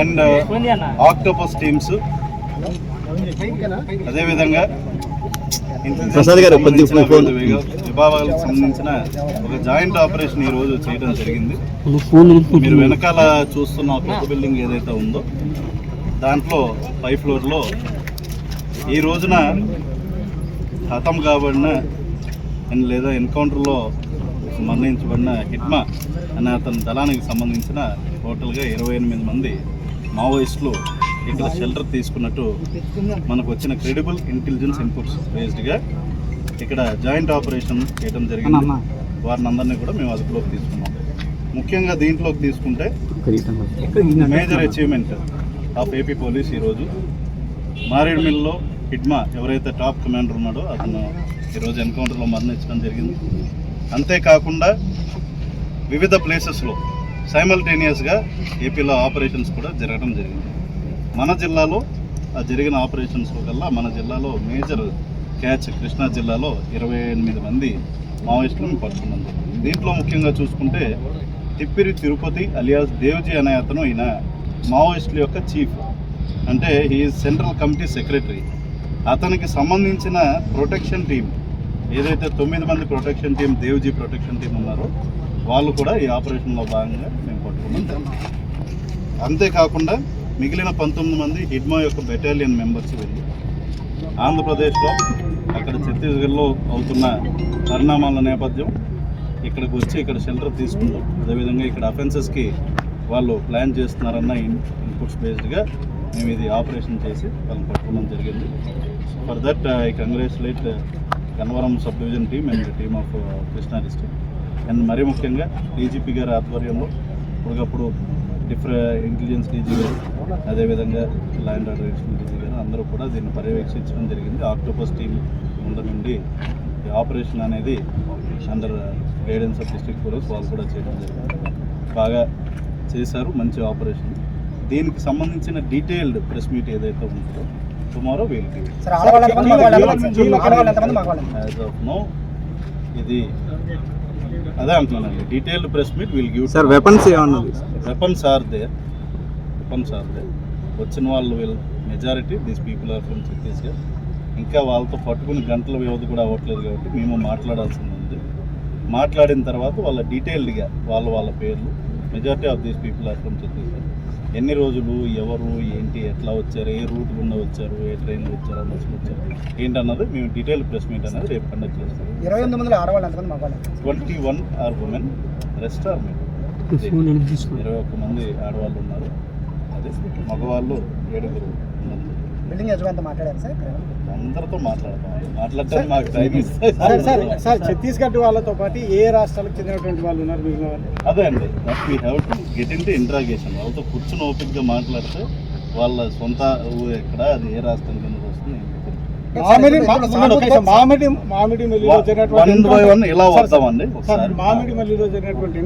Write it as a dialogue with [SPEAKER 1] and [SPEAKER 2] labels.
[SPEAKER 1] And octopus teams అదేవిధంగా
[SPEAKER 2] ప్రసాద్ గారు,
[SPEAKER 1] విభాగాలకు సంబంధించిన ఒక జాయింట్ ఆపరేషన్ ఈ రోజు చేయడం జరిగింది. మీరు వెనకాల చూస్తున్న కొత్త బిల్డింగ్ ఏదైతే ఉందో దాంట్లో పై ఫ్లోర్లో ఈ రోజున హతం కాబడిన లేదా ఎన్కౌంటర్లో మరణించబడిన హిట్మా అనే అతని దళానికి సంబంధించిన టోటల్గా ఇరవై ఎనిమిది మంది మావోయిస్టులు ఇక్కడ షెల్టర్ తీసుకున్నట్టు మనకు వచ్చిన క్రెడిబుల్ ఇంటెలిజెన్స్ ఇన్పుట్స్ బేస్డ్గా ఇక్కడ జాయింట్ ఆపరేషన్ చేయడం జరిగింది. వారిని అందరినీ కూడా మేము అదుపులోకి తీసుకున్నాం. ముఖ్యంగా దీంట్లోకి తీసుకుంటే major achievement of AP police ఈరోజు. మారేడుమిల్లో హిడ్మా ఎవరైతే టాప్ కమాండర్ ఉన్నాడో అతను ఈరోజు ఎన్కౌంటర్లో మరణించడం జరిగింది. అంతేకాకుండా వివిధ ప్లేసెస్లో సైమల్టేనియస్గా ఏపీలో ఆపరేషన్స్ కూడా జరగడం జరిగింది. మన జిల్లాలో ఆ జరిగిన ఆపరేషన్స్ కల్లా మన జిల్లాలో మేజర్ క్యాచ్ కృష్ణా జిల్లాలో ఇరవై ఎనిమిది మంది మావోయిస్టులను పట్టుకున్నాం దీంట్లో ముఖ్యంగా చూసుకుంటే తిప్పిరి తిరుపతి అలియాస్ దేవ్జీ అనే అతను ఈయన మావోయిస్టుల యొక్క చీఫ్. అంటే ఈ సెంట్రల్ కమిటీ సెక్రటరీ. అతనికి సంబంధించిన ప్రొటెక్షన్ టీం ఏదైతే తొమ్మిది మంది protection team Devji protection team ఉన్నారో వాళ్ళు కూడా ఈ ఆపరేషన్లో భాగంగా మేము పట్టుకున్నాం. అంతేకాకుండా మిగిలిన పంతొమ్మిది మంది హిడ్మా యొక్క బెటాలియన్ మెంబర్స్ వెళ్ళి ఆంధ్రప్రదేశ్లో అక్కడ ఛత్తీస్గఢ్లో అవుతున్న పరిణామాల నేపథ్యం ఇక్కడికి వచ్చి ఇక్కడ షెల్టర్ తీసుకుంటాం అదేవిధంగా ఇక్కడ అఫెన్సెస్కి వాళ్ళు ప్లాన్ చేస్తున్నారన్న ఇన్ ఇన్పుట్స్ బేస్డ్గా మేము ఇది ఆపరేషన్ చేసి వాళ్ళని పట్టుకోవడం జరిగింది. For that I congratulate కన్వరం sub division team and team of Krishna district. And మరీ ముఖ్యంగా డీజీపీ గారి ఆధ్వర్యంలో ఇప్పటికప్పుడు డిఫరెంట్ ఇంటెలిజెన్స్ డీజీ గారు అదేవిధంగా ల్యాండ్ ఆర్డర్ డీజీ గారు అందరూ కూడా దీన్ని పర్యవేక్షించడం జరిగింది. ఆక్టోపస్ టీం ముందు నుండి ఈ ఆపరేషన్ అనేది under guidance of district police వాళ్ళు కూడా చేయడం జరిగింది. బాగా చేశారు మంచి ఆపరేషన్. దీనికి సంబంధించిన డీటెయిల్డ్ ప్రెస్ మీట్ ఏదైతే ఉంటుందో టుమారో నో ఇది అదే అంటున్నానండి detailed press meet will give
[SPEAKER 2] sir weapons ఏమన్నది?
[SPEAKER 1] Weapons are they weapons are they వచ్చిన వాళ్ళు వీళ్ళు majority these people are from Chhattisgarh ఇంకా వాళ్ళతో పట్టుకుని గంటల వ్యవధి కూడా అవ్వట్లేదు కాబట్టి మేము మాట్లాడాల్సింది ఉంది. మాట్లాడిన తర్వాత వాళ్ళ డీటెయిల్డ్గా వాళ్ళ వాళ్ళ పేర్లు majority of these people are from Chhattisgarh ఎన్ని రోజులు ఎవరు ఏంటి ఎట్లా వచ్చారు ఏ రూట్ గుండా వచ్చారు ఏ ట్రైన్లో వచ్చారు బస్సులు వచ్చారు ఏంటన్నది మేము డీటెయిల్ ప్రెస్ మీట్ అనేది రేపు కండక్ట్ చేస్తాం
[SPEAKER 3] ఇరవై ఎనిమిది మంది ఆడవాళ్ళు ఎంతమంది మగవాళ్ళు
[SPEAKER 1] twenty one are women rest are men ఇరవై ఒక్క మంది ఆడవాళ్ళు ఉన్నారు అదే మగవాళ్ళు ఏడుగురు.
[SPEAKER 3] బిల్డింగ్ యజమానితో మాట్లాడారు సార్
[SPEAKER 1] అందరితో మాట్లాడతాం.
[SPEAKER 4] సార్ సార్ సార్ ఛత్తీస్గఢ్ వాళ్ళతో పాటు ఏ రాష్ట్రాలకు చెందినటువంటి వాళ్ళు ఉన్నారు మిగిలిన వాళ్ళు?
[SPEAKER 1] అదే అండి. That we have to get into interrogation వాళ్ళతో కూర్చుని ఓపిక్గా మాట్లాడితే వాళ్ళ సొంత ఊరు ఎక్కడ అది ఏ రాష్ట్రం కింద వస్తుంది
[SPEAKER 4] మామిడి. మామిడి మామిడి మల్లిలో జరిగినటువంటి
[SPEAKER 1] ఇలా వద్దామండి
[SPEAKER 4] మామిడి మల్లిలో జరిగినటువంటి